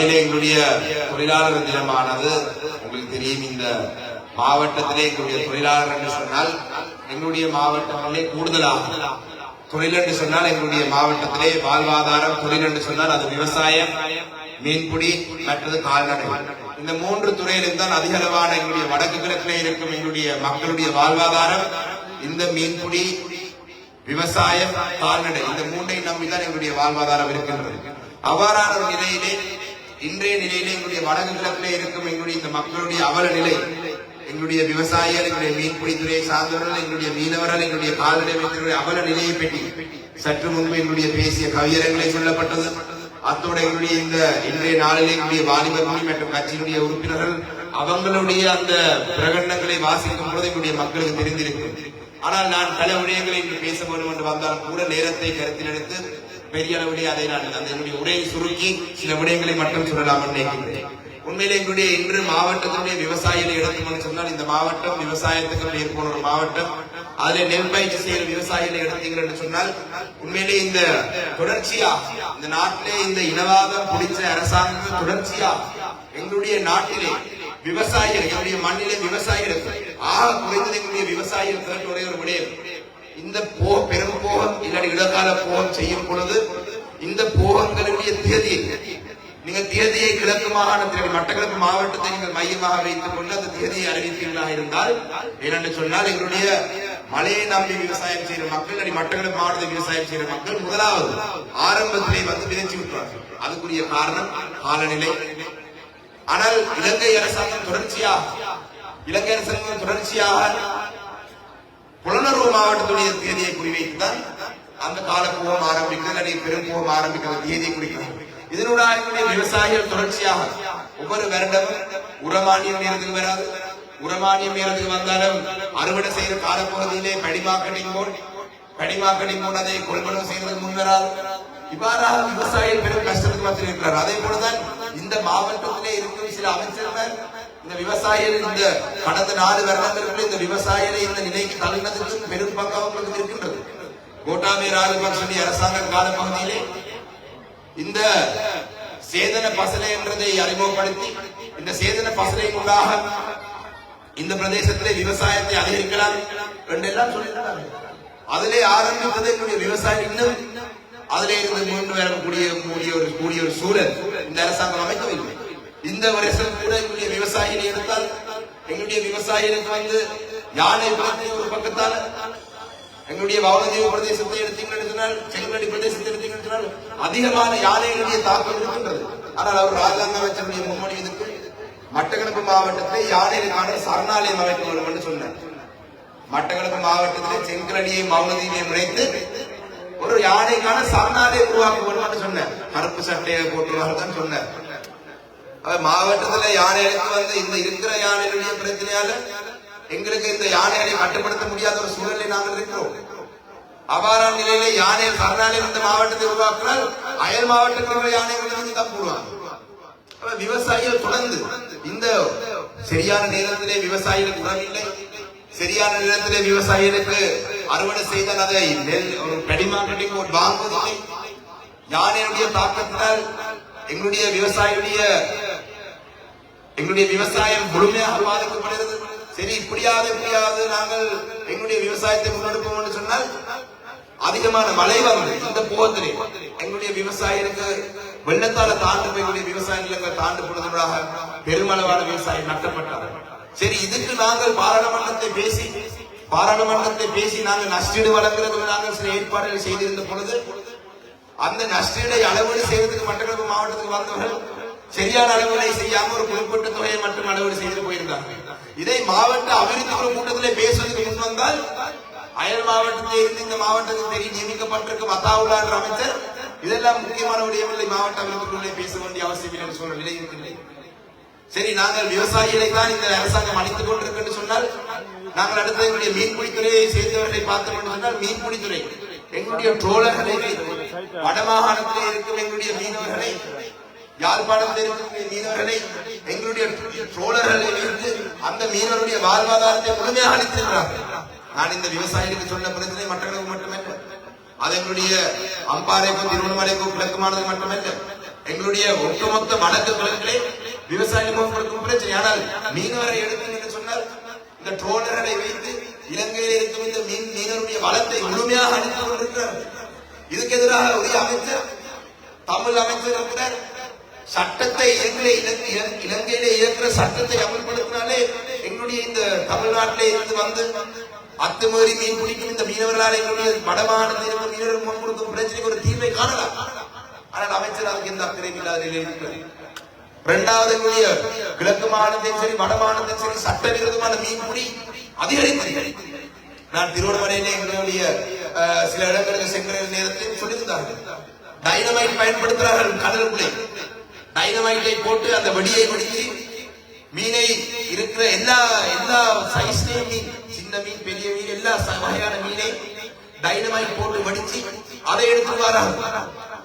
உண்மையிலே எங்களுடைய தொழிலாளர் தினமானது. உங்களுக்கு தெரியும் இந்த மாவட்டத்திலே எங்களுடைய தொழிலாளர் என்று சொன்னால் எங்களுடைய மாவட்டங்களிலே கூடுதலாக தொழில் என்று சொன்னால் எங்களுடைய மாவட்டத்திலே வாழ்வாதாரம் தொழில் என்று சொன்னால் அது விவசாயம் மீன்பிடி மற்றது கால்நடை. இந்த மூன்று துறையிலும் தான் அதிக அளவான எங்களுடைய வடக்கு கிழக்கிலே இருக்கும் எங்களுடைய மக்களுடைய வாழ்வாதாரம் இந்த மீன்பிடி விவசாயம் கால்நடை இந்த மூன்றை நம்பிதான் எங்களுடைய வாழ்வாதாரம் இருக்கின்றது. அவ்வாறான ஒரு நிலையிலே இன்றைய நிலையிலே எங்களுடைய வடக்கு கிழக்கிலே இருக்கும் எங்களுடைய இந்த மக்களுடைய அவல நிலை எங்களுடைய விவசாயிகள் எங்களுடைய மீன்பிடித்துறையை சார்ந்தவர்கள் எங்களுடைய மீனவர்கள் எங்களுடைய கால்நடை வைத்திருக்கிற அவல நிலையை பற்றி சற்று முன்பு எங்களுடைய பேசிய கவியரங்களை சொல்லப்பட்டது. அத்தோடு எங்களுடைய இந்த இன்றைய நாளில் எங்களுடைய வாலிபர் மற்றும் கட்சியினுடைய உறுப்பினர்கள் அவங்களுடைய அந்த பிரகடனங்களை வாசிக்கும் பொழுது எங்களுடைய மக்களுக்கு தெரிந்திருக்கும். ஆனால் நான் பல விடயங்களை இன்று பேச வேண்டும் என்று வந்தால் கூட நேரத்தை கருத்தில் எடுத்து பெரிய அளவிலே அதை நான் அந்த என்னுடைய உரையை சுருக்கி சில விடயங்களை மட்டும் சொல்லலாம் என்று நினைக்கின்றேன். உண்மையிலே எங்களுடைய இன்று மாவட்டத்தினுடைய விவசாயிகளை எடுத்துக்கொண்டு சொன்னால் இந்த மாவட்டம் விவசாயத்துக்கு பேர் போன ஒரு மாவட்டம். அதுல நெல் பயிற்சி செய்யற விவசாயிகளை எடுத்தீங்க என்று சொன்னால் உண்மையிலே இந்த தொடர்ச்சியா இந்த நாட்டிலே இந்த இனவாதம் பிடிச்ச அரசாங்கம் தொடர்ச்சியா எங்களுடைய நாட்டிலே விவசாயிகள் எங்களுடைய மண்ணிலே விவசாயிகள் ஆக குறைந்தது எங்களுடைய விவசாயிகள் ஒரு விடயம். இந்த போ பெரும் போகம் இல்லாட்டி இடக்கால போகம் செய்யும் பொழுது இந்த போகங்களுடைய தேதி நீங்கள் தேதியை கிழக்கு மாகாணத்தில் மட்டக்களப்பு மாவட்டத்தை நீங்கள் மையமாக வைத்துக் கொண்டு அந்த தேதியை அறிவிப்பீர்களாக இருந்தால் ஏனென்று சொன்னால் எங்களுடைய மலையை நம்பி விவசாயம் செய்கிற மக்கள் அடி மட்டக்களப்பு மாவட்டத்தில் விவசாயம் செய்கிற மக்கள் முதலாவது ஆரம்பத்திலே வந்து விதைச்சு விட்டார்கள் அதுக்குரிய காரணம் காலநிலை. ஆனால் இலங்கை அரசாங்கம் தொடர்ச்சியாக இலங்கை அரசாங்கம் தொடர்ச்சியாக புலனர்வு மாவட்டத்துடைய தேதியை குறிவைத்துதான் அந்த காலப்பூவம் ஆரம்பிக்கிறது அல்லது பெரும்பூவம் ஆரம்பிக்கிறது தேதியை குறிக்கிறது. இதனுடைய விவசாயிகள் தொடர்ச்சியாக ஒவ்வொரு வருடமும் உரமானியம் நேரத்துக்கு வராது. உரமானியம் நேரத்துக்கு வந்தாலும் அறுவடை செய்கிற காலப்பகுதியிலே படிமாக்கட்டிங் போல் படிமாக்கட்டிங் போல் அதை கொள்வனவு செய்வதற்கு முன் வராது. இவ்வாறாக விவசாயிகள் பெரும் கஷ்டத்துக்கு மத்தியில் இருக்கிறார் அதே போலதான் இந்த மாவட்டத்திலே இருக்கும் சில அமைச்சர்கள் இந்த விவசாயிகள் இந்த கடந்த நாலு வருடங்களுக்குள்ள இந்த விவசாயிகளை இந்த நிலைக்கு தள்ளினதுக்கு பெரும் பங்கு அவங்களுக்கு இருக்கின்றது கோட்டாமே ராஜபக்சனி அரசாங்க காலப்பகுதியிலே இந்த சேதன பசலை என்றதை அறிமுகப்படுத்தி இந்த சேதன பசலைக்குள்ளாக உள்ளாக இந்த பிரதேசத்திலே விவசாயத்தை அதிகரிக்கலாம் என்றெல்லாம் சொல்லியிருந்தாங்க அதிலே ஆரம்பித்தது என்னுடைய விவசாயம் இன்னும். அதிலே இருந்து மீண்டு வரக்கூடிய கூடிய ஒரு கூடிய ஒரு சூழல் இந்த அரசாங்கம் அமைக்கவில்லை. இந்த வருஷம் கூட எங்களுடைய விவசாயிகள் எடுத்தால் எங்களுடைய விவசாயிகளுக்கு வந்து யானை பிறத்தை ஒரு பக்கத்தால் எங்களுடைய வவுனதீவு பிரதேசத்தை எடுத்தீங்கன்னு செங்கடி பிரதேசத்தை எடுத்தீங்கன்னு அதிகமான யானைகளுடைய தாக்கம் இருக்கின்றது. ஆனால் அவர் ராஜாங்க அமைச்சருடைய முன்மொழிவதற்கு மட்டக்களப்பு மாவட்டத்திலே யானைகளுக்கான சரணாலயம் அமைக்க வேண்டும் என்று சொன்னார். மட்டக்களப்பு மாவட்டத்திலே செங்கலடியை மௌனதீவையும் இணைத்து ஒரு யானைக்கான சரணாலயம் உருவாக்க வேண்டும் என்று சொன்னார். கருப்பு சட்டையை போட்டுவார்கள் தான் சொன்னார். மாவட்டத்துல மாவட்டத்துல அழைத்து வந்து இந்த இருக்கிற யானைகளுடைய பிரச்சனையால எங்களுக்கு இந்த யானைகளை கட்டுப்படுத்த முடியாத ஒரு சூழலை நாங்கள் இருக்கிறோம். அவ்வாறான நிலையில யானைகள் சரணாலயம் இந்த மாவட்டத்தை உருவாக்கினால் அயல் மாவட்டத்தில் உள்ள யானைகள் வந்து தான் போடுவாங்க விவசாயிகள் தொடர்ந்து இந்த சரியான நேரத்திலே விவசாயிகளுக்கு உரம் இல்லை சரியான நேரத்திலே விவசாயிகளுக்கு அறுவடை செய்தால் அதை நெல் ஒரு பெடிமார்க்கெட்டிங் வாங்குவதில்லை. யானையுடைய தாக்கத்தினால் எங்களுடைய விவசாயியுடைய எங்களுடைய விவசாயம் முழுமையாக பாதிக்கப்படுகிறது சரி இப்படியாவது இப்படியாவது நாங்கள் எங்களுடைய விவசாயத்தை முன்னெடுப்போம் என்று சொன்னால் அதிகமான மழை வந்து இந்த போகத்திலே. எங்களுடைய விவசாயிகளுக்கு வெள்ளத்தால தாண்டு எங்களுடைய விவசாய நிலங்கள் தாண்டு போனதுனாக பெருமளவான விவசாயம் நட்டப்பட்டார் சரி இதுக்கு நாங்கள் பாராளுமன்றத்தை பேசி பாராளுமன்றத்தை பேசி நாங்கள் நஷ்டீடு வழங்குறதுக்கு நாங்கள் சில ஏற்பாடுகள் செய்திருந்த பொழுது அந்த நஷ்டீடை அளவீடு செய்வதற்கு மட்டக்களப்பு மாவட்டத்துக்கு வந்தவர்கள் சரியான அளவுகளை செய்யாம ஒரு குறிப்பிட்ட தொகையை மட்டும் அளவீடு செய்து போயிருந்தாங்க இதை மாவட்ட அபிவிருத்தி குழு கூட்டத்திலே பேசுவதற்கு முன் வந்தால் அயல் மாவட்டத்திலே இருந்து இந்த மாவட்டத்தில் தெரிய நியமிக்கப்பட்டிருக்கும் அத்தாவுல்லா என்ற அமைச்சர் இதெல்லாம் முக்கியமான விடயமில்லை மாவட்ட அபிவிருத்தி குழுவிலே பேச வேண்டிய அவசியம் இல்லை என்று சொல்ற நிலை இருக்கின்றது சரி நாங்கள் விவசாயிகளை தான் இந்த அரசாங்கம் அளித்துக் கொண்டிருக்கு என்று சொன்னால் நாங்கள் அடுத்த எங்களுடைய மீன்பிடித்துறையை சேர்ந்தவர்களை பார்த்து கொண்டு சொன்னால் மீன்பிடித்துறை எங்களுடைய ட்ரோலர்களை வடமாகாணத்திலே இருக்கும் எங்களுடைய மீனவர்களை யாழ்ப்பாணத்தில் இருக்கும் மீனவர்களை எங்களுடைய ட்ரோலர்களை வைத்து அந்த மீனவருடைய வாழ்வாதாரத்தை முழுமையாக அளித்திருக்கிறார்கள். நான் இந்த விவசாயிகளுக்கு சொன்ன பிரச்சனை மற்றவர்களுக்கு மட்டுமல்ல. அது எங்களுடைய அம்பாறைக்கும் திருவண்ணாமலைக்கும் கிழக்கு மட்டுமே மட்டுமல்ல. எங்களுடைய ஒட்டுமொத்த வடக்கு கிழக்கிலே விவசாயிகளுக்கும் முகப்படுத்தும் பிரச்சனை. ஆனால் மீனவரை எடுத்து என்று சொன்னால் இந்த ட்ரோலர்களை வைத்து இலங்கையில் இருக்கும் இந்த மீன் மீனவருடைய வளத்தை முழுமையாக அளித்துக் கொண்டிருக்கிறார்கள். இதுக்கு எதிராக உரிய அமைச்சர் தமிழ் அமைச்சர் இருக்கிறார். சட்டத்தை இலங்கையிலே இலங்கை- இலங்கை- இலங்கையிலே இயக்கிற சட்டத்தை அமல்படுத்தினாலே எங்களுடைய இந்த தமிழ்நாட்டிலே இருந்து வந்து அத்துமீறி மீன் பிடிக்கும் இந்த மீனவர்களால் எங்களுடைய வடமாநில இருக்கிற மீனவர்கள் முன் கொடுக்கும் பிரச்சனைக்கு ஒரு தீர்வை காணலாம். ஆனால் அமைச்சர் அதுக்கு எந்த அக்கறை இல்லாத நிலையில் இரண்டாவது எங்களுடைய கிழக்கு மாநிலத்தையும் சரி வட மாநிலத்தையும் சரி சட்டவிரோதமான மீன்பிடி அதிகரித்து நான் திருவண்ணாமலையிலே எங்களுடைய சில இடங்களுக்கு சென்ற நேரத்தில் சொல்லியிருந்தார்கள். டைனமைட் பயன்படுத்துகிறார்கள் கடலுக்குள்ளே. டைனமைட்டை போட்டு அந்த வெடியை வெடித்து மீனை இருக்கிற எல்லா எல்லா சைஸ்லயும் மீன் சின்ன மீன் பெரிய மீன் எல்லா வகையான மீனை டைனமைட் போட்டு வடிச்சு அதை எடுத்து வராங்க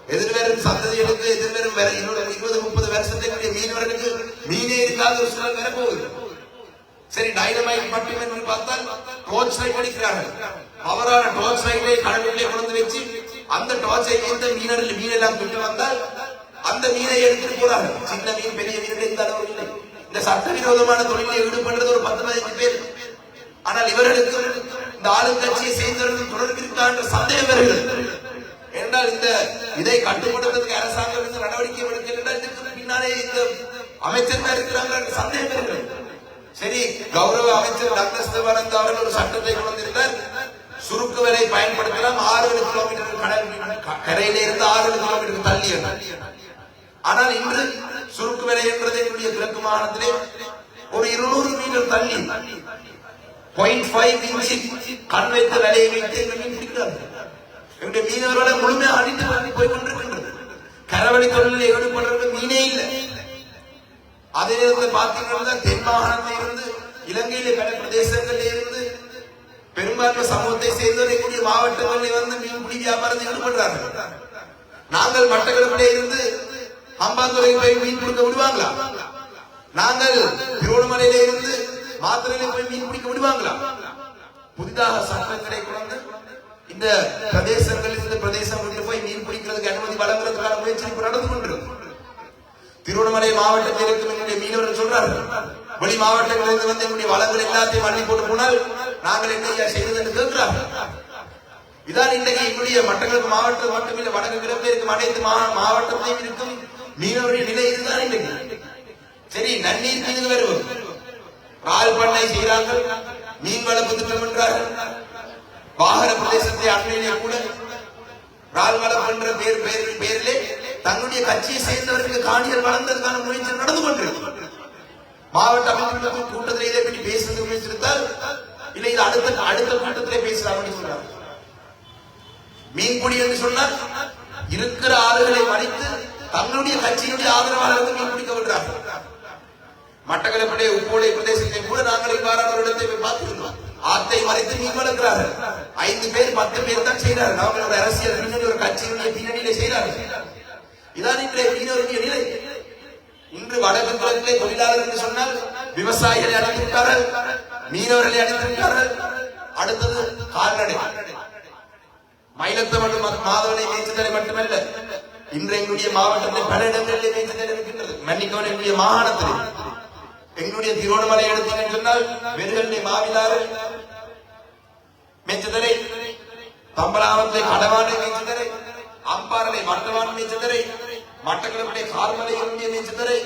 எதிர்வரும் சந்ததிகளுக்கு எதிர்வரும் வேற இருபது இருபது முப்பது வருஷத்துக்கு மீனவர்களுக்கு மீனே இருக்காத ஒரு சூழல் போகுது சரி டைனமைட் மட்டும் என்று பார்த்தால் டோர்ச் லைட் அடிக்கிறார்கள் பவரான டோர்ச் லைட்டை கடலுக்குள்ளே கொண்டு வச்சு அந்த டோர்ச்சை வைத்து மீனர்கள் மீன் எல்லாம் கொண்டு வந்தால் அந்த மீனை எடுத்துட்டு போறாங்க சின்ன மீன் பெரிய மீன் எந்த அளவு இல்லை. இந்த சட்டவிரோதமான தொழிலை ஈடுபடுறது ஒரு பத்து பதினஞ்சு பேர். ஆனால் இவர்களுக்கு இந்த ஆளுங்கட்சியை சேர்ந்தவர்கள் தொடர்பு இருக்கா என்ற சந்தேகம் வருகிறது என்றால் இந்த இதை கட்டுப்படுத்துவதற்கு அரசாங்கம் இந்த நடவடிக்கை எடுக்கல பின்னாலே இந்த அமைச்சர் இருக்கிறாங்க என்ற சந்தேகம் வருகிறது சரி கௌரவ அமைச்சர் டாக்டர் சிவானந்த் அவர்கள் ஒரு சட்டத்தை கொண்டிருந்தார் சுருக்கு வரை பயன்படுத்தலாம். ஆறு கிலோமீட்டர் கடல் கரையில இருந்து ஆறு கிலோமீட்டர் தள்ளி ஆனால் இன்று சுருக்கு வேலை என்றது என்னுடைய கிழக்கு மாகாணத்திலே ஒரு இருநூறு மீட்டர் தள்ளி பாயிண்ட் ஃபைவ் இன்ச்சு கண் வைத்து வலையை வைத்து எங்கள் மீன் பிடிக்கிறார்கள் எங்களுடைய மீனவர்களை முழுமையாக அடித்து வாங்கி போய் கொண்டிருக்கின்றது. கரவழி தொழிலில் ஈடுபடுறது மீனே இல்லை. அதிலிருந்து பார்த்தீங்கன்னா தென் மாகாணத்தில் இருந்து இலங்கையில பல பிரதேசங்களில் இருந்து பெரும்பான்மை சமூகத்தை சேர்ந்தவர்களுடைய மாவட்டங்களில் வந்து மீன்பிடி வியாபாரத்தில் ஈடுபடுறார்கள். நாங்கள் மட்டக்களப்பிலே இருந்து அம்பாந்துறை போய் மீன் பிடிக்க விடுவாங்களா? நாங்கள் திருவண்ணாமலையில இருந்து மாத்திரையில போய் மீன் பிடிக்க விடுவாங்களா? புதிதாக சட்டங்களை கொண்டு இந்த பிரதேசங்களில் இந்த பிரதேசம் போய் மீன் பிடிக்கிறதுக்கு அனுமதி வழங்குறதுக்கான முயற்சி இப்ப நடந்து கொண்டு திருவண்ணாமலை மாவட்டத்தில் இருக்கும் என்னுடைய மீனவர்கள் சொல்றார்கள் வெளி மாவட்டங்களிலிருந்து வந்து என்னுடைய வளங்கள் எல்லாத்தையும் அள்ளி போட்டு போனால் நாங்கள் என்ன ஐயா செய்வது என்று கேட்கிறார்கள். இதான் இன்றைக்கு என்னுடைய மட்டங்களுக்கு மாவட்டம் மட்டுமில்லை வடக்கு கிழக்கு இருக்கும் அனைத்து மா- இருக்கும் மீனவருடைய நிலை இதுதான் இன்றைக்கு சரி நன்னீர் மீன் வருவோம் பால் பண்ணை செய்கிறார்கள். மீன் வளர்ப்பு திட்டம் என்றார்கள் வாகன பிரதேசத்தை அண்மையிலே கூட ரால் வளர்ப்பு என்ற பேர் பேர் பேரிலே தன்னுடைய கட்சியை சேர்ந்தவர்களுக்கு காணிகள் வளர்ந்ததற்கான முயற்சி நடந்து கொண்டிருக்கு மாவட்ட அமைச்சர்களுக்கும் கூட்டத்தில் இதை பற்றி பேசுறது முயற்சித்தால் இல்லை இது அடுத்த அடுத்த கூட்டத்திலே பேசலாம் சொல்றாங்க. மீன்பிடி என்று சொன்னால் இருக்கிற ஆளுகளை மறைத்து தங்களுடைய கட்சியினுடைய ஆதரவாளர்கள் மீன் பிடிக்க விடுறார்கள் மட்டக்களப்புடைய உப்போடை பிரதேசத்தில் கூட நாங்கள் இவ்வாறான ஒரு இடத்தை போய் பார்த்திருந்தோம். ஆத்தை மறைத்து மீன் வளர்க்கிறார்கள் ஐந்து பேர் பத்து பேர் தான் செய்கிறார்கள் அவங்க ஒரு அரசியல் பின்னணி ஒரு கட்சியினுடைய பின்னணியில செய்கிறார்கள் இதான் இன்றைய மீனவருடைய நிலை. இன்று வடக்கு தொழிலாளர் என்று சொன்னால் விவசாயிகளை அழைத்து மீனவர்களை அழைத்து அடுத்தது கால்நடை. மயிலத்தமடு மாதவனை மேய்ச்சதலை மட்டுமல்ல இன்று எங்களுடைய மாவட்டத்தில் பல இடங்களில் இருக்கின்றது மன்னிக்கவன் எங்களுடைய மாகாணத்தில். எங்களுடைய திருவண்ணாமலை எடுத்தீங்கன்னு சொன்னால் வெறுகல்லை மாவிலாறு மேய்ச்சதலை தம்பலாவத்தை கடவானை மேய்ச்சதலை அம்பாரலை மட்டவான் மேய்ச்சதலை மட்டக்களப்புடைய கார்மலையினுடைய மேய்ச்சதலை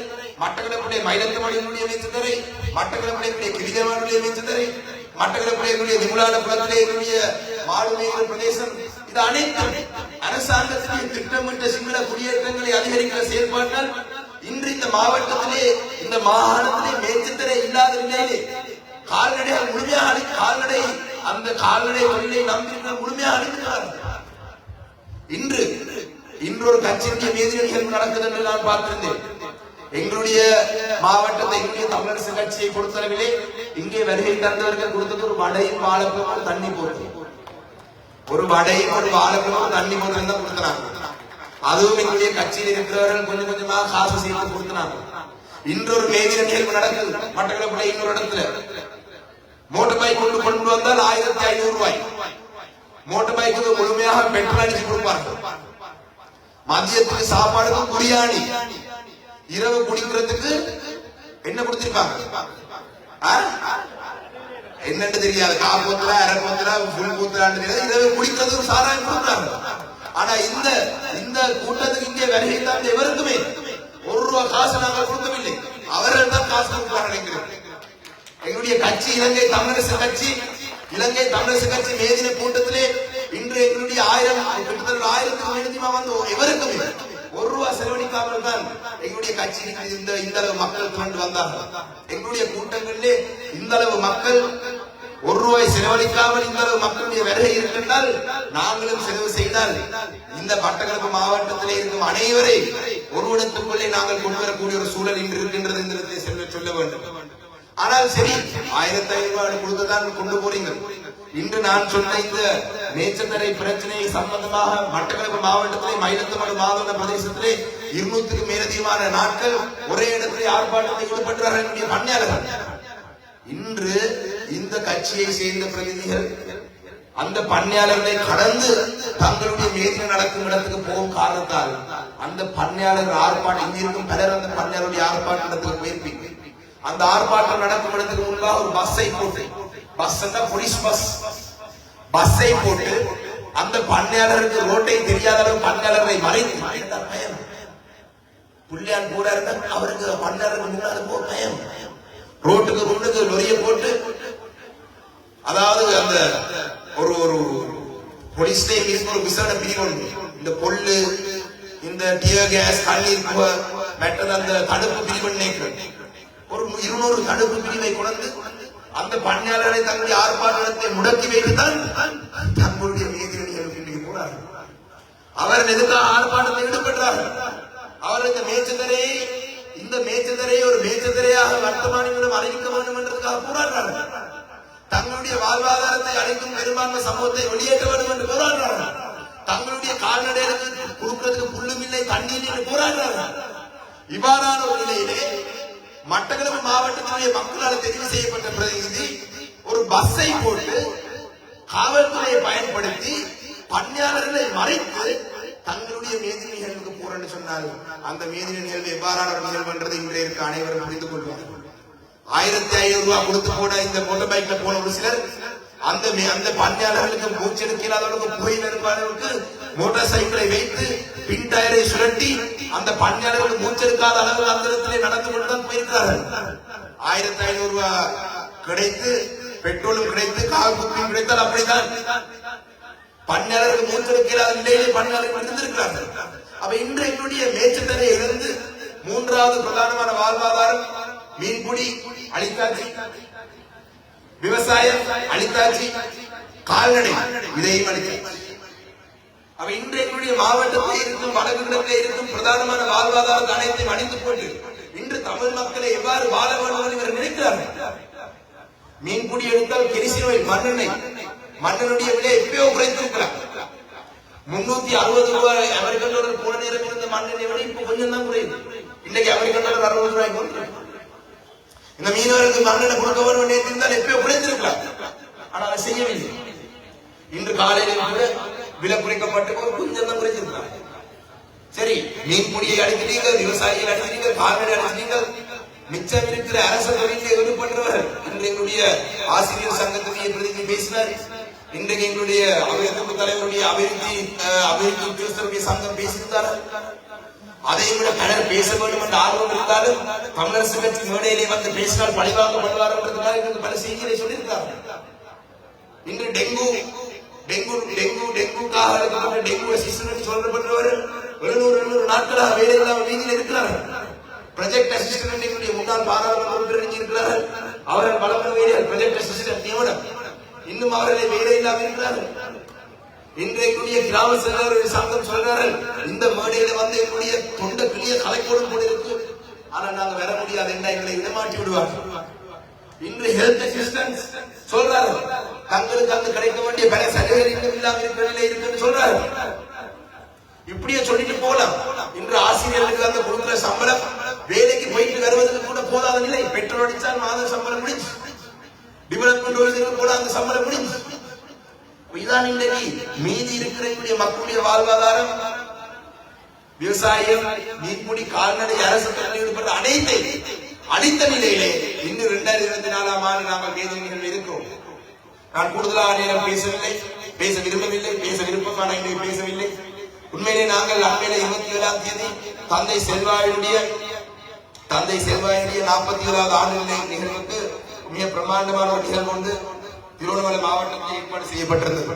மட்டக்களப்புடைய மயிலத்தமடியினுடைய மேய்ச்சதலை மட்டக்களப்புடைய கிரிஜவானுடைய மேய்ச்சதலை மட்டக்களப்புடைய விமுலான குளத்திலே என்னுடைய மாடு பிரதேசம் இது அனைத்தும் அரசாங்கத்திலே திட்டமிட்ட சிங்கள குடியேற்றங்களை அதிகரிக்கிற செயல்பாட்டால் இன்று இந்த மாவட்டத்திலே இந்த மாகாணத்திலே மேய்ச்சத்தரை இல்லாத நிலையிலே கால்நடைகள் முழுமையாக கால்நடை அந்த கால்நடை தொழிலை நம்பியிருக்கிற முழுமையாக அழிக்கிறார்கள். இன்று இன்று கட்சியினுடைய மீதி நிகழ்வு நடக்குது என்று நான் பார்த்திருந்தேன். எங்களுடைய மாவட்டத்தை இங்கே தமிழரசு கட்சியை பொறுத்தளவிலே இங்கே வருகை தந்தவர்கள் கொடுத்தது ஒரு வடையும் பாலப்பும் தண்ணி போட்டு. ஒரு வடையும் ஒரு வாழைப்பழமும் தண்ணி போட்டு தான் கொடுத்தனாங்க அதுவும் எங்களுடைய கட்சியில் இருக்கிறவர்கள் கொஞ்சம் கொஞ்சமாக காசு செய்து கொடுத்தனாங்க இன்னொரு ஒரு மேதிர நிகழ்வு நடக்குது. மட்டக்களப்புல இன்னொரு இடத்துல. மோட்டர் பைக் கொண்டு கொண்டு வந்தால் ஆயிரத்தி ஐநூறு ரூபாய். மோட்டர் பைக்கு முழுமையாக பெட்ரோல் அடிச்சு கொடுப்பார்கள். மதியத்துக்கு சாப்பாடுக்கும் பிரியாணி. இரவு குடிக்கிறதுக்கு என்ன கொடுத்திருப்பாங்க? ஆ? என்னன்னு தெரியாது. கா கூத்துல அரை கூத்துல புல் கூத்துலான்னு தெரியாது. இதை குடிக்கிறதுக்கு சாராயம் கொடுத்தாங்க ஆனா இந்த இந்த கூட்டத்துக்கு இங்கே வருகை தான் எவருக்குமே ஒரு ரூபா காசு நாங்கள் கொடுக்கவில்லை. அவர்கள் தான் காசு கொடுக்கிறார்கள் எங்களுக்கு எங்களுடைய கட்சி இலங்கை தமிழரசு கட்சி இலங்கை தமிழரசு கட்சி மேதின கூட்டத்திலே இன்று எங்களுடைய ஆயிரம் கிட்டத்தட்ட ஆயிரத்துக்கு மேலதிகமா வந்து எவருக்குமே ஒரு ரூபா செலவழிக்காமல் தான் எங்களுடைய கட்சிக்கு இந்த இந்த அளவு மக்கள் திரண்டு வந்தார்கள் எங்களுடைய கூட்டங்களிலே இந்த அளவு மக்கள் ஒரு ரூபாய் செலவழிக்காமல் இந்த அளவு மக்களுடைய வருகை இருக்கின்றால் நாங்களும் செலவு செய்தால் இந்த பட்டக்களப்பு மாவட்டத்திலே இருக்கும் அனைவரை ஒருவனத்துக்குள்ளே நாங்கள் கொண்டு வரக்கூடிய ஒரு சூழல் இன்று இருக்கின்றது என்று சொல்ல வேண்டும். ஆனால் சரி ஆயிரத்தி ஐநூறு ரூபாய் கொடுத்துதான் கொண்டு போறீங்க இன்று நான் சொன்ன இந்த மேச்சந்தரை பிரச்சனை சம்பந்தமாக மட்டக்களப்பு மாவட்டத்திலே மயிலத்தமடு மாவட்ட பிரதேசத்திலே இருநூற்றுக்கு மேலதிகமான நாட்கள் ஒரே இடத்திலே ஆர்ப்பாட்டத்தில் ஈடுபட்டார்கள் என்னுடைய பணியாளர்கள். இன்று இந்த கட்சியை சேர்ந்த பிரதிநிதிகள் அந்த பண்ணையாளர்களை கடந்து தங்களுடைய மேதின நடக்கும் இடத்துக்கு போகும் காரணத்தால் அந்த பண்ணையாளர் ஆர்ப்பாட்டம் இங்க இருக்கும் பலர் அந்த பண்ணையாளருடைய ஆர்ப்பாட்ட இடத்துக்கு போயிருப்பீங்க அந்த ஆர்ப்பாட்டம் நடக்கும் இடத்துக்கு முன்பாக ஒரு பஸ்ஸை போட்டு பஸ் போலீஸ் பஸ். பஸ்ஸை போட்டு அந்த பண்ணையாளருக்கு ரோட்டை தெரியாத அளவு பண்ணையாளரை மறைத்து மறைந்தார் பயம். புள்ளியான் கூட இருந்தா அவருக்கு பண்ணையாளருக்கு முன்னாடி போ பயம். ரோட்டுக்கு முன்னுக்கு லொரிய போட்டு அதாவது அந்த ஒரு ஒரு போலீஸ்ல இருக்கு ஒரு விசாரணை பிரிவு. இந்த பொல்லு இந்த டியர் கேஸ் கண்ணீர் புகை, மற்றது அந்த தடுப்பு பிரிவு ஒரு இருநூறு தடுப்பு பிரிவை கொண்டு அந்த பணியாளர்களை தங்களுடைய ஆர்ப்பாட்டத்தை முடக்கி வைத்துதான் தங்களுடைய மேதிரணிகளுக்கு இன்றைக்கு போனார்கள். அவர் எதுக்காக ஆர்ப்பாட்டத்தில் ஈடுபட்டார்கள் அவர் இந்த மேய்ச்சதரை இந்த மேய்ச்சதரை ஒரு மேய்ச்சதரையாக வர்த்தமானிகளிடம் அறிவிக்க வேண்டும் என்றதுக்காக போராடுறார்கள் தங்களுடைய வாழ்வாதாரத்தை அளிக்கும் பெரும்பான்மை சமூகத்தை வெளியேற்ற வேண்டும் என்று போராடுறார்கள் தங்களுடைய கால்நடைகளுக்கு கொடுக்கிறதுக்கு புல்லும் இல்லை தண்ணீர் என்று போராடுறார்கள் இவ்வாறான ஒரு நிலையிலே மட்டக்களப்பு மாவட்டத்தினுடைய மக்களால் தெரிவு செய்யப்பட்ட பிரதிநிதி ஒரு பஸ்ஸை போட்டு காவல்துறையை பயன்படுத்தி பணியாளர்களை மறைத்து தங்களுடைய மேதின நிகழ்வுக்கு போறேன்னு சொன்னால் அந்த மேதின நிகழ்வு எவ்வாறான ஒரு நிகழ்வு இன்றைய இருக்க அனைவரும் புரிந்து கொள்வார்கள். ஆயிரத்தி ஐநூறு ரூபாய் கொடுத்து போட இந்த மோட்டர் பைக்ல போன ஒரு சிலர் அந்த மே- அந்த பணியாளர்களுக்கு மூச்செடுக்கிறாதவர்களுக்கு புகையில் இருப்பவர்களுக்கு மோட்டார் சைக்கிளை வைத்து பின் டயரை சுழட்டி அந்த பணியாளர்கள் மூச்செடுக்காத அளவு அந்த இடத்திலே நடந்து கொண்டுதான் போயிருக்கிறார்கள். ஆயிரத்தி ஐநூறு ரூபாய் கிடைத்து பெட்ரோலும் கிடைத்து கால் குப்பியும் கிடைத்தால் அப்படித்தான். பணியாளர்கள் மூச்செடுக்கிறார் நிலையிலே பணியாளர்கள் இருந்திருக்கிறார்கள். அப்ப இன்று எங்களுடைய மேச்சத்தரை இருந்து மூன்றாவது பிரதானமான வாழ்வாதாரம் மீன்பிடி அழித்தாச்சி விவசாயம் அழித்தாச்சி கால்நடை இதையும் அழித்தாச்சு அவ இன்றைய மாவட்டத்தில் இருக்கும் வடகிழக்கில் இருக்கும் பிரதானமான வாழ்வாதார அனைத்தையும் அணிந்து கொண்டு இன்று தமிழ் மக்களை எவ்வாறு வாழ வேண்டும் என்று இவர் நினைக்கிறார்கள்? மீன்குடி எடுத்தால் கெரிசி நோய் மண்ணெண்ணெய் மண்ணனுடைய விலை எப்பயோ குறைத்திருக்கிறார் முன்னூத்தி அறுபது ரூபாய் அமெரிக்கன் டாலர் போன நேரம் இருந்த மண்ணெண்ணெய் விலை இப்ப கொஞ்சம் தான் குறையுது. இன்னைக்கு அமெரிக்கன் டாலர் அறுபது ரூபாய் போட்டு இந்த மீனவருக்கு மண்ணெண்ணெய் கொடுக்க வேண்டும் நேர்த்திருந்தால் எப்பயோ குறைந்திருக்கலாம் ஆனால் அதை செய்யவில்லை. இன்று காலையில் கூட விலை குறைக்கப்பட்டு போய் கொஞ்சம் தான் குறைச்சிருக்கலாம் சரி மீன்பிடியை அடிக்கிறீங்க விவசாயிகள் அடிக்கிறீங்க கால்நடை அடிக்கிறீங்க மிச்சம் இருக்கிற அரச தொழிலை ஈடுபடுறவர் இன்று எங்களுடைய ஆசிரியர் சங்கத்துடைய பிரதிநிதி பேசினார். இன்றைக்கு எங்களுடைய அபிவிருத்தி தலைவருடைய அபிவிருத்தி அபிவிருத்தி கிறிஸ்தவருடைய சங்கம் பேசியிருந்தார் அதையும் கூட பலர் பேச வேண்டும் என்ற ஆர்வம் இருந்தாலும் தமிழரசு கட்சி மேடையிலே வந்து பேசினால் பழிவாங்கப்படுவார் என்றதுக்காக இன்று பல செய்திகளை சொல்லியிருக்கிறார்கள். இன்று டெங்கு டெங்கு டெங்கு டெங்குக்காக இருக்கப்பட்ட டெங்கு அசிஸ்டன்ட் சொல்லப்பட்டவர் எழுநூறு எழுநூறு நாட்களாக வேலை இல்லாமல் வீதியில் இருக்கிறார்கள். ப்ரொஜெக்ட் அசிஸ்டன்ட் எங்களுடைய முன்னாள் பாராளுமன்ற உறுப்பினர் இருக்கிறார்கள் அவர்கள் வளர்ந்த வேலைகள் ப்ரொஜெக்ட் அசிஸ்டன்ட் நியமனம் இன்னும் அவர்களை வேலை இல்லாமல் இருக்கிறார்கள். இன்றைக்குரிய கிராம செயலாளர் சங்கம் சொல்றாரு இந்த மேடையில வந்து என்னுடைய தொண்டை கிளிய கலைக்கோடும் கூட இருக்கு. ஆனா நாங்க வர முடியாது என்ன எங்களை இடமாட்டி விடுவார்கள். இன்று ஹெல்த் அசிஸ்டன்ஸ் சொல்றாரு தங்களுக்கு அங்கு கிடைக்க வேண்டிய பல சலுகைகள் இன்னும் இல்லாம இருக்கிற நிலை இருக்குன்னு சொல்றாரு இப்படியே சொல்லிட்டு போலாம் இன்று ஆசிரியர்களுக்கு அந்த கொடுக்கிற சம்பளம் வேலைக்கு போயிட்டு வருவதற்கு கூட போதாத நிலை. பெட்ரோல் அடிச்சால் மாத சம்பளம் முடிஞ்சு. டெவலப்மெண்ட் வருவதற்கு கூட அந்த சம்பளம் முடிஞ்சு. இதான் இன்றைக்கு மீதி இருக்கிற எங்களுடைய மக்களுடைய வாழ்வாதாரம். விவசாயம் மீன்பிடி கால்நடை அரசு துறையில் அனைத்து அடித்த நிலையிலே இன்னும் இரண்டாயிரத்தி இருபத்தி நாலாம் ஆண்டு நாங்கள் வேதனைகள் இருக்கிறோம். நான் கூடுதலாக நேரம் பேசவில்லை பேச விரும்பவில்லை பேச விருப்பமான இன்றைக்கு பேசவில்லை. உண்மையிலே நாங்கள் அண்மையில இருபத்தி ஏழாம் தேதி தந்தை செல்வாயுடைய தந்தை செல்வாயுடைய நாற்பத்தி ஏழாவது ஆண்டு நிலை நிகழ்வுக்கு மிக பிரமாண்டமான ஒரு நிகழ்வு ஒன்று திருவண்ணாமலை மாவட்டத்தில் ஏற்பாடு செய்யப்பட்டிருந்தது.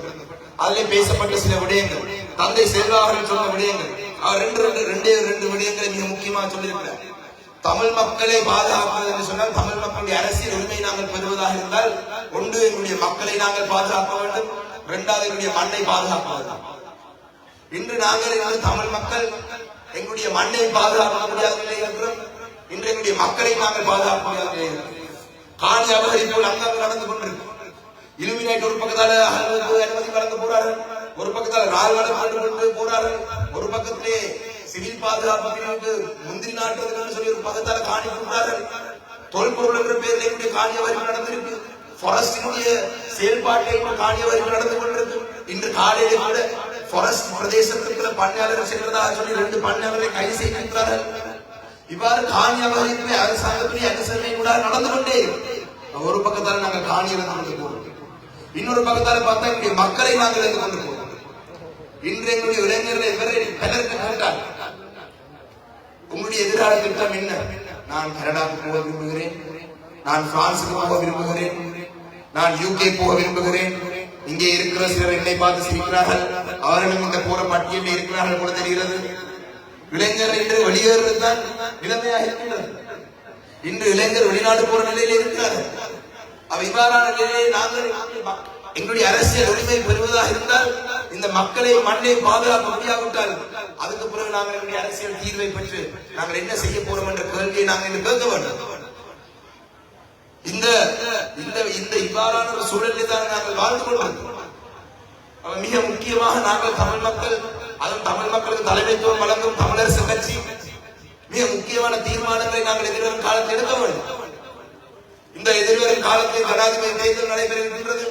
அதிலே பேசப்பட்ட சில விடயங்கள் தந்தை செல்வா அவர்கள் சொன்ன விடயங்கள் அவர் ரெண்டு ரெண்டு ரெண்டே ரெண்டு விடயங்களை மிக முக்கியமாக சொல்லியிருக்கிறார். தமிழ் மக்களை பாதுகாப்பது என்று சொன்னால் தமிழ் மக்களுடைய அரசியல் உரிமை நாங்கள் பெறுவதாக இருந்தால் ஒன்று எங்களுடைய மக்களை நாங்கள் பாதுகாக்க வேண்டும். இரண்டாவது எங்களுடைய மண்ணை பாதுகாக்க இன்று நாங்கள் இன்று தமிழ் மக்கள் எங்களுடைய மண்ணை பாதுகாக்க முடியாத நிலையில் இருக்கிறோம். இன்று எங்களுடைய மக்களை நாங்கள் பாதுகாக்க முடியாத நிலையில் இருக்கிறோம். காணி அபகரிப்பு அங்கங்கள் நடந்து கொண்டிருக்கும். இலுமினாய்ட் ஒரு பக்கத்தால அனுமதி வழங்க போறார்கள். ஒரு பக்கத்தால ரால் வழங்க கொண்டு போறார்கள். ஒரு பக்கத்திலே சிவில் பாதுகாப்பு பிரிவுக்கு முந்திரி நாட்டுறதுன்னு சொல்லி ஒரு பக்கத்தால காணி கொடுக்கிறார்கள் தொல்பொருள் என்ற பேரில் எங்களுடைய காணிய வரிவு நடந்திருக்கு. ஃபாரஸ்டினுடைய செயல்பாட்டில் கூட காணிய வரிவு நடந்து கொண்டிருக்கு. இன்று காலையிலே கூட ஃபாரஸ்ட் பிரதேசத்துக்குள்ள பண்ணையாளர் செல்வதாக சொல்லி ரெண்டு பண்ணையாளரை கைது செய்திருக்கிறார்கள் இவ்வாறு காணி அபகரிப்பிலே அரசாங்கத்திலே அனுசரணை கூட நடந்து கொண்டே ஒரு பக்கத்தால நாங்கள் காணி இழந்து கொண்டு இன்னொரு பக்கத்தால பார்த்தா எங்களுடைய மக்களை நாங்கள் இழந்து கொண்டு போகிறோம் இன்று எங்களுடைய இளைஞர்களை இவரை பலருக்கு கேட்டார் உங்களுடைய எதிரான திட்டம் என்ன? நான் கனடாவுக்கு போக விரும்புகிறேன். நான் பிரான்சுக்கு போக விரும்புகிறேன். நான் யூகே போக விரும்புகிறேன். இங்கே இருக்கிற சிலர் என்னை பார்த்து சிரிக்கிறார்கள். அவர்களும் இந்த போற பட்டியலில் இருக்கிறார்கள் போல தெரிகிறது. இளைஞர் இன்று வெளியேறுவது தான் நிலைமையாக இருக்கிறது. இன்று இளைஞர் வெளிநாடு போற நிலையில் இருக்கிறார்கள். அவ இவ்வாறான நிலையை நாங்கள் எங்களுடைய அரசியல் உரிமை பெறுவதாக இருந்தால் இந்த மக்களை மண்ணை பாதுகாக்க முடியாவிட்டால் அதுக்கு பிறகு நாங்கள் எங்களுடைய அரசியல் தீர்வை பெற்று நாங்கள் என்ன செய்ய போறோம் என்ற கேள்வியை நாங்கள் கேட்க வேண்டும். இந்த இந்த இந்த இவ்வாறான ஒரு சூழலில் தான் நாங்கள் வாழ்ந்து கொண்டிருக்கிறோம். மிக முக்கியமாக நாங்கள் தமிழ் மக்கள் அதுவும் தமிழ் மக்களுக்கு தலைமைத்துவம் வழங்கும் தமிழரசு கட்சி மிக முக்கியமான தீர்மானங்களை நாங்கள் எதிர்வரும் காலத்தில் எடுக்க வேண்டும். இந்த எதிர்வரும் காலத்தில் ஜனாதிபதி தேர்தல் நடைபெறுகின்றது.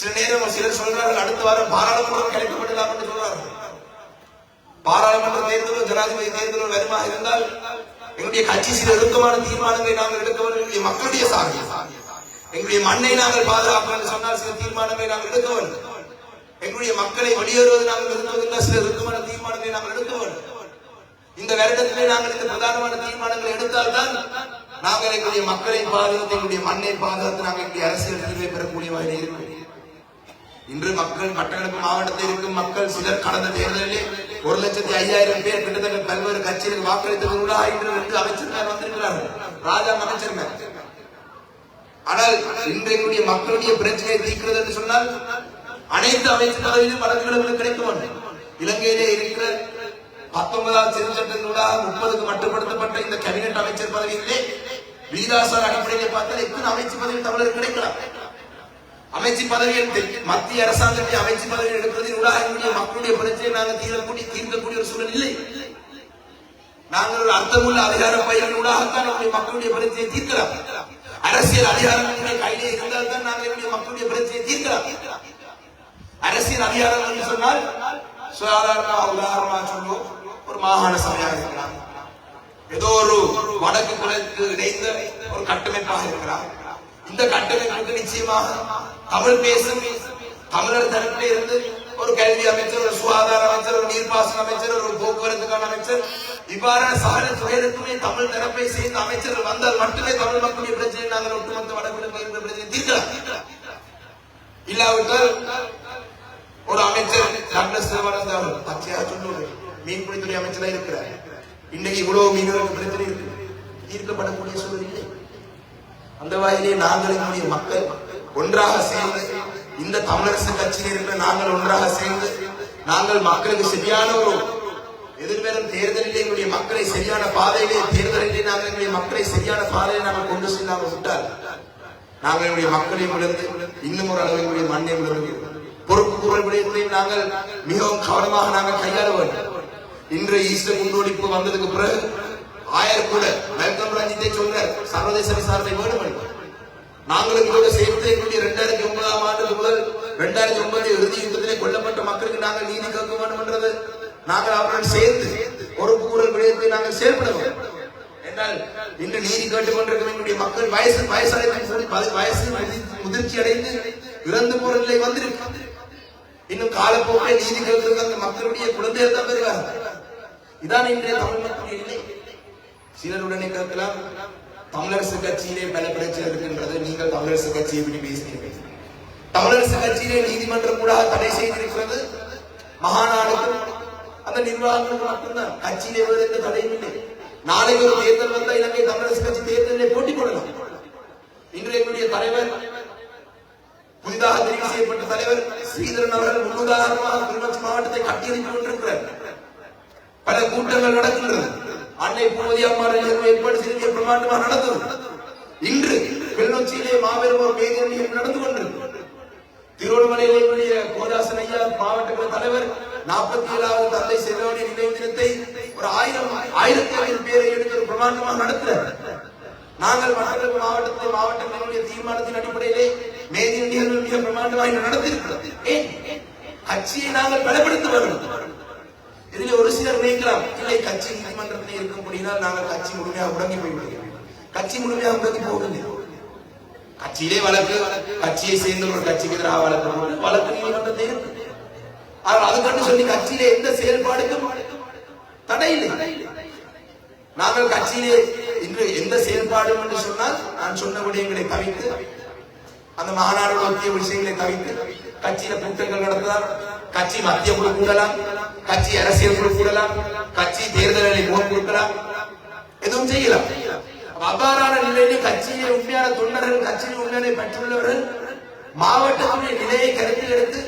சில நேரம் சிலர் சொல்றார்கள் அடுத்த வாரம் பாராளுமன்றம் கிடைக்கப்படலாம் என்று சொல்றார்கள். பாராளுமன்ற தேர்தலும் ஜனாதிபதி தேர்தலும் வருமாக இருந்தால் எங்களுடைய கட்சி சில இறுக்கமான தீர்மானங்களை நாங்கள் எடுக்க வேண்டும் எங்களுடைய மக்களுடைய சார்பு. எங்களுடைய மண்ணை நாங்கள் பாதுகாக்க என்று சொன்னால் சில தீர்மானங்களை நாங்கள் எடுக்க வேண்டும் எங்களுடைய மக்களை வெளியேறுவது நாங்கள் விரும்புகின்ற சில இறுக்கமான தீர்மானங்களை நாங்கள் எடுக்க வேண்டும் இந்த வருடத்திலே நாங்கள் இந்த பிரதானமான தீர்மானங்களை எடுத்தால்தான் நாங்கள் எங்களுடைய மக்களை பாதுகாத்து எங்களுடைய மண்ணை பாதுகாத்து நாங்கள் எங்களுடைய அரசியல் நிலைமை பெறக்கூடிய வகையில் இன்று மக்கள் மட்டக்களப்பு மாவட்டத்தில் இருக்கும் மக்கள் சிலர் கடந்த தேர்தலிலே ஒரு லட்சத்தி ஐயாயிரம் பேர் கிட்டத்தட்ட பல்வேறு கட்சிகளுக்கு வாக்களித்தவர்களா இன்று ரெண்டு அமைச்சர்கள் வந்திருக்கிறார்கள். ராஜா அமைச்சர்கள் ஆனால் இன்று எங்களுடைய மக்களுடைய பிரச்சனையை தீர்க்கிறது என்று சொன்னால் அனைத்து அமைச்சர் பதவியிலும் வழக்குகளுக்கு கிடைக்கும் இலங்கையிலே இருக்கிற பத்தொன்பதாம் திருச்சட்டத்தினூடாக முப்பதுக்கு மட்டுப்படுத்தப்பட்ட இந்த கேபினெட் அமைச்சர் பதவியிலே வீராசார் அடிப்படையில் பார்த்தால் எத்தனை அமைச்சு பதவி தமிழர் கிடைக்கலாம்? அமைச்சு பதவிகள் மத்திய அரசாங்கத்தை அமைச்சு பதவிகள் எடுப்பதில் ஊடாக மக்களுடைய பிரச்சனையை நாங்கள் தீரக்கூடிய தீர்க்கக்கூடிய ஒரு சூழல் இல்லை. நாங்கள் ஒரு அர்த்தமுள்ள அதிகார பயிர்கள் ஊடாகத்தான் நம்முடைய மக்களுடைய பிரச்சனையை தீர்க்கலாம். அரசியல் அதிகாரங்களுடைய கையிலே இருந்தால் தான் நாங்கள் எங்களுடைய மக்களுடைய பிரச்சனையை தீர்க்கலாம். அரசியல் அதிகாரம் என்று சொன்னால் சாதாரண உதாரணமா சொல்லுவோம் ஒரு மாகாண சபையாக இருக்கிறார் ஏதோ ஒரு வடக்கு கிழக்கு இணைந்த ஒரு கட்டமைப்பாக இருக்கிறார். இந்த கட்டமைப்புக்கு நிச்சயமாக தமிழ் பேசும் தமிழர் தரப்பில் இருந்து ஒரு கல்வி அமைச்சர் ஒரு சுகாதார அமைச்சர் ஒரு நீர்ப்பாசன அமைச்சர் ஒரு போக்குவரத்துக்கான அமைச்சர் இவ்வாறான சகல துறைகளுக்குமே தமிழ் தரப்பை சேர்ந்த அமைச்சர்கள் வந்தால் மட்டுமே தமிழ் மக்களுடைய பிரச்சனை நாங்கள் ஒட்டுமொத்த வடகிழக்கு பிரச்சனை தீர்க்கலாம். இல்லாவிட்டால் ஒரு அமைச்சர் டாக்டர் சிவபானந்த அவர் பச்சையாக சொல்லுவது மீன்பிடித்துறை அமைச்சரா இருக்கிறார். இன்னைக்கு இவ்வளவு மீனவருக்கு பிரச்சனை இருக்கு. தீர்க்கப்படக்கூடிய சூழல் இல்லை. அந்த வாயிலே நாங்கள் எங்களுடைய மக்கள் ஒன்றாக சேர்ந்து இந்த தமிழரசு கட்சியில் இருக்கிற நாங்கள் ஒன்றாக சேர்ந்து நாங்கள் மக்களுக்கு சரியான ஒரு எதிர்வரும் தேர்தலிலே எங்களுடைய மக்களை சரியான பாதையிலே தேர்தலிலே நாங்கள் எங்களுடைய மக்களை சரியான பாதையிலே நாங்கள் கொண்டு செல்லாமல் விட்டால் நாங்கள் எங்களுடைய மக்களை விழுந்து இன்னும் ஒரு அளவு எங்களுடைய மண்ணை விழுந்து பொறுப்பு குரல் விடயத்தையும் நாங்கள் மிகவும் கவனமாக நாங்கள் கையாள வேண்டும். இன்று ஈஸ்டர் முன்னோடிப்பு வந்ததுக்கு பிறகு ஆயர் கூட வெல்கம் ரஞ்சித்தை சொல்றார் சர்வதேச விசாரணை வேணும் நாங்களும் இதோடு சேர்த்து எங்களுடைய இரண்டாயிரத்தி ஒன்பதாம் ஆண்டு முதல் இரண்டாயிரத்தி ஒன்பது இறுதி யுத்தத்திலே கொல்லப்பட்ட மக்களுக்கு நாங்கள் நீதி கேட்க வேண்டும் என்றது. நாங்கள் அவருடன் சேர்ந்து ஒரு கூறல் விடயத்தை நாங்கள் செயல்படுவோம் என்றால் இன்று நீதி கேட்டுக் கொண்டிருக்கும் எங்களுடைய மக்கள் வயசு வயசடைந்து பதி- வயசு முதிர்ச்சி அடைந்து இறந்து போற நிலை வந்திருக்கு. இன்னும் காலப்போக்கில் நீதி கேட்கிறது அந்த மக்களுடைய குழந்தைகள் தான் பெறுவார்கள் இதான் இன்றைய தமிழ் மக்கள் இல்லை. சிலர் உடனே கேட்கலாம் தமிழரசு கட்சியிலே பல பிரச்சனை இருக்கின்றது நீங்கள் தமிழரசு கட்சியை பற்றி பேசினீர்கள் தமிழரசு கட்சியிலே நீதிமன்றம் கூட தடை செய்திருக்கிறது. மகாநாடுக்கும் அந்த நிர்வாகங்களுக்கு மட்டும்தான். கட்சியிலே வேறு எந்த தடையும் இல்லை. நாளைக்கு ஒரு தேர்தல் வந்தா இலங்கை தமிழரசு கட்சி தேர்தலிலே போட்டி போடலாம் இன்று என்னுடைய தலைவர் புதிதாக தெரிவு செய்யப்பட்ட தலைவர் ஸ்ரீதரன் அவர்கள் முன்னுதாரணமாக கிளிநொச்சி மாவட்டத்தை கட்டியெழுப்பிக் கொண்டிருக்கிறார். பல கூட்டங்கள் நடக்கின்றது அன்னை பூமதி அம்மாள் ஏற்பாடு செய்த பிரமாண்டமாக நடந்தது. இன்று கிள்ளொச்சியிலே மாபெரும் ஒரு மேதியம் நடந்து கொண்டிருக்கிறது. திருவண்ணாமலையிலே என்னுடைய கோதாசன் ஐயா மாவட்ட தலைவர் நாற்பத்தி ஏழாவது தந்தை செல்வனுடைய நினைவு தினத்தை ஒரு ஆயிரம் ஆயிரத்தி ஐநூறு பேரை எடுத்து ஒரு பிரமாண்டமாக நடத்துறார் நாங்கள் வடகிழக்கு மாவட்டத்தை மாவட்டங்களுடைய தீர்மானத்தின் அடிப்படையிலே மேதி நிகழ்வு மிக பிரமாண்டமாக நடத்திருக்கிறோம் கட்சியை நாங்கள் பலப்படுத்த வேண்டும். இதுல ஒரு சிலர் நினைக்கலாம் இல்லை கட்சி நீதிமன்றத்தில் முடியினால் நாங்கள் கட்சி முழுமையாக முடங்கி போய்விடுகிறோம். கட்சி முழுமையாக முடங்கி போகவில்லை. கட்சியிலே வழக்கு கட்சியை சேர்ந்த ஒரு கட்சிக்கு எதிராக வழக்கு வழக்கு நீதிமன்றத்தை இருக்கு. ஆனால் அதுக்கண்டு சொல்லி கட்சியிலே எந்த செயல்பாடுக்கும் தடை இல்லை. நாங்கள் கட்சியிலே இன்று எந்த செயல்பாடும் என்று சொன்னால் நான் சொன்ன விடயங்களை தவிர்த்து அந்த மாநாடு ஒத்திய விஷயங்களை தவிர்த்து கட்சியில கூட்டங்கள் நடத்தலாம் கட்சி மத்திய குழு கூடலாம் கட்சி அரசியல் குழு கூடலாம் கட்சி தேர்தல்களை முகம் கொடுக்கலாம். எதுவும் செய்யலாம். அப்ப அவ்வாறான நிலையிலே கட்சியிலே உண்மையான தொண்டர்கள் கட்சியில் உண்மையான பற்றுள்ளவர்கள் மாவட்டத்துடைய நிலையை கருத்தில் எடுத்து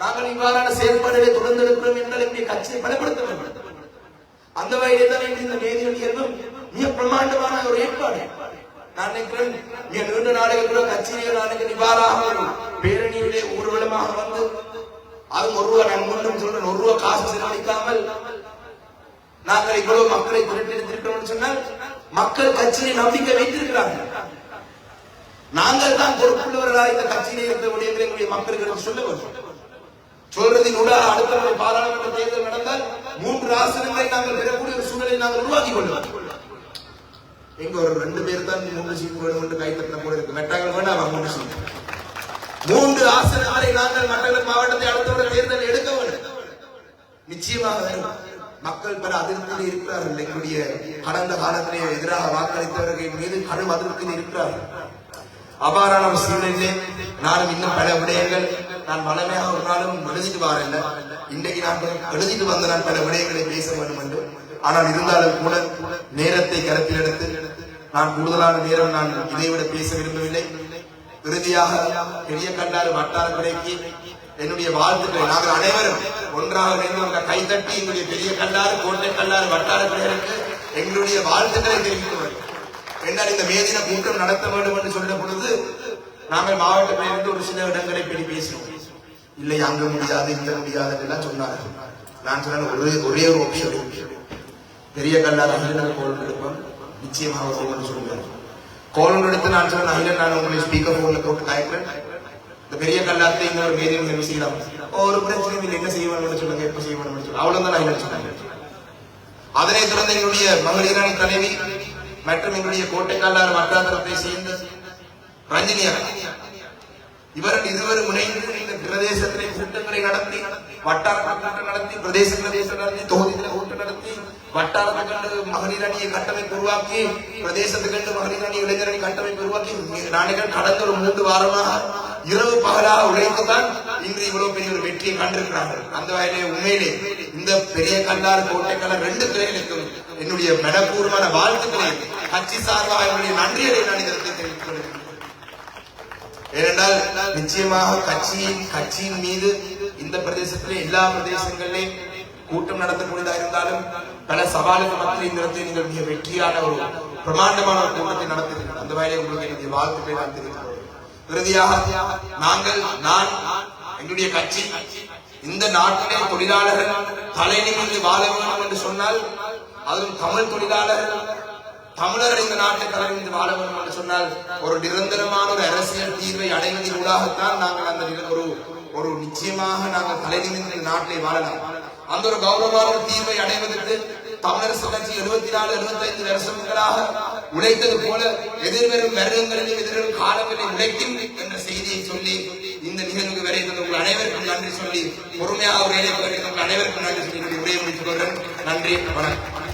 நாங்கள் இவ்வாறான செயல்பாடுகளை தொடர்ந்து எடுக்கிறோம் என்றால் எங்களுடைய கட்சியை பலப்படுத்த வேண்டும். அந்த வகையிலே தான் இந்த வேதியியல் நிகழ்வும் மிக பிரமாண்டமான ஒரு ஏற்பாடு. நான் நினைக்கிறேன் மிக நீண்ட நாடுகள் கூட கட்சியிலே நாளைக்கு நிவாராக பேரணியிலே ஊர்வலமாக வந்து அதுவும் ஒரு ரூபா நான் முன்னும் சொல்றேன். ஒரு ரூபா காசு செலவழிக்காமல் நாங்கள் இவ்வளவு மக்களை திரட்டிருக்கிறோம் சொன்னால் மக்கள் கட்சியை நம்பிக்கை வைத்திருக்கிறார்கள் நாங்கள் தான் பொறுப்புள்ளவர்களாக இந்த கட்சியிலே இருந்த விடயங்களை எங்களுடைய மக்களுக்கு சொல்ல வேண்டும். சொல்றதின் ஊடாக அடுத்த முறை பாராளுமன்ற தேர்தல் நடந்தால் மூன்று ஆசனங்களை நாங்கள் பெறக்கூடிய ஒரு சூழலை நாங்கள் உருவாக்கி கொள்வோம் எங்க ஒரு ரெண்டு பேர் தான் மூன்று சீட்டு வேணும் என்று கைத்தட்டின போல இருக்கு. மெட்டாக்கள் வேண்டாம் மூன்று சீட்டு? மூன்று ஆசனங்களை நாங்கள் மட்டக்களப்பு மாவட்டத்தை அடுத்தவர்கள் தேர்தல் எடுக்க வேண்டும் நிச்சயமாக மக்கள் பல அதிருப்தியில் இருக்கிறார்கள். எங்களுடைய கடந்த காலத்திலே எதிராக வாக்களித்தவர்கள் மீது கடும் அதிருப்தியில் இருக்கிறார்கள். அபாரான சூழ்நிலை நானும் இன்னும் பல விடயங்கள் நான் மனமையாக ஒரு நாளும் எழுதிட்டு வரல இன்றைக்கு நான் எழுதிட்டு வந்த நான் பல விடயங்களை பேச வேண்டும் என்று. ஆனால் இருந்தாலும் கூட நேரத்தை கருத்தில் எடுத்து நான் கூடுதலான நேரம் நான் இதைவிட பேச விரும்பவில்லை. இறுதியாக பெரிய கண்டாறு வட்டார துறைக்கு என்னுடைய வாழ்த்துக்களை. நாங்கள் அனைவரும் ஒன்றாக நின்று உங்க கைதட்டி எங்களுடைய பெரிய கண்டாறு கோட்டை கண்டாறு வட்டார துறைகளுக்கு எங்களுடைய வாழ்த்துக்களை தெரிவித்து என்றால் இந்த மேதின கூட்டம் நடத்த வேண்டும் என்று சொல்ல பொழுது நாங்கள் மாவட்ட இருந்து ஒரு சில இடங்களை பற்றி பேசினோம். இல்லை அங்க முடியாது இங்க முடியாது எல்லாம் சொன்னார்கள். நான் சொன்ன ஒரே ஒரே ஒரு ஆப்ஷன் பெரிய கல்லாறு அகிலன் கோல் எடுப்போம் நிச்சயமாக சொல்லுங்கள். கோலம் எடுத்து நான் சொன்ன அகிலன் நான் உங்களை ஸ்பீக்கர் போன்ல போட்டு காய்க்கிறேன் இந்த பெரிய கல்லாத்தை இங்க ஒரு மேதியம் என்ன செய்யலாம்? ஒரு பிரச்சனையும் இல்லை என்ன செய்ய வேணும்னு சொல்லுங்க எப்ப செய்ய வேணும்னு சொல்லுங்க. அவ்வளவுதான் நான் சொன்னாங்க அதனை தொடர்ந்து எங்களுடைய மகளிரணி தலைவி மற்றும் எங்களுடைய கோட்டைக்காலார் வட்டாரத்தை சேர்ந்த ரஞ்சினியா இவர்கள் இதுவரை முனைந்து இந்த பிரதேசத்திலே கூட்டங்களை நடத்தி வட்டார கூட்டம் நடத்தி பிரதேச பிரதேசம் நடத்தி தொகுதிகளை கூட்டம் நடத்தி வட்டாரத்தை கண்டு மகளிர் அணியை கட்டமைப்பு உருவாக்கி பிரதேசத்தை கண்டு மகளிர் அணி இளைஞர் அணி கட்டமைப்பு உருவாக்கி நாளைகள் கடந்த ஒரு மூன்று வாரமாக இரவு பகலாக உழைத்துதான் இன்று இவ்வளவு பெரிய ஒரு வெற்றியை கண்டிருக்கிறார்கள். அந்த வகையிலே உண்மையிலே இந்த பெரிய கல்லாறு கோட்டைக்கல்லார் ரெண்டு பேர்களுக்கும் என்னுடைய மனப்பூர்வமான வாழ்த்துக்களை கட்சி சார்பாக என்னுடைய நன்றியை நான் இதற்கு தெரிவித்துக் கொள்கிறேன். ஏனென்றால் நிச்சயமாக கட்சியின் கட்சியின் மீது இந்த பிரதேசத்திலே எல்லா பிரதேசங்களிலும் கூட்டம் நடத்தக்கூடியதா இருந்தாலும் பல சவாலுக்கு மத்தியில் இந்த இடத்தை நீங்கள் மிக வெற்றியான ஒரு பிரமாண்டமான ஒரு கூட்டத்தை நடத்துகிறீர்கள் அந்த வகையிலே உங்களுக்கு என்னுடைய வாழ்த்துக்களை நான் தெரிவிக்கிறேன் இறுதியாக நாங்கள் நான் எங்களுடைய கட்சி இந்த நாட்டிலே தொழிலாளர்கள் தலை நிமிர்ந்து வாழ வேண்டும் என்று சொன்னால் அதுவும் தமிழ் தொழிலாளர்கள் தமிழர் இந்த நாட்டை தலைமைந்து வாழ வேண்டும் என்று சொன்னால் ஒரு நிரந்தரமான ஒரு அரசியல் தீர்வை அடைவதின் ஊடாகத்தான் நாங்கள் அந்த ஒரு ஒரு நிச்சயமாக நாங்கள் தலை நிமிர்ந்து இந்த வாழலாம். அந்த ஒரு கௌரவமான தீர்வை அடைவதற்கு தமிழரசு கட்சி எழுபத்தி நாலு எழுபத்தி ஐந்து வருஷங்களாக உழைத்தது போல எதிர்வரும் வருடங்களிலும் எதிர்வரும் காலங்களில் உழைக்கும் என்ற செய்தியை சொல்லி இந்த நிகழ்வுக்கு வரை உங்கள் அனைவருக்கும் நன்றி சொல்லி பொறுமையாக உரையை உங்கள் அனைவருக்கும் நன்றி சொல்லி உரையை முடித்துக் கொள்கிறேன். நன்றி வணக்கம்.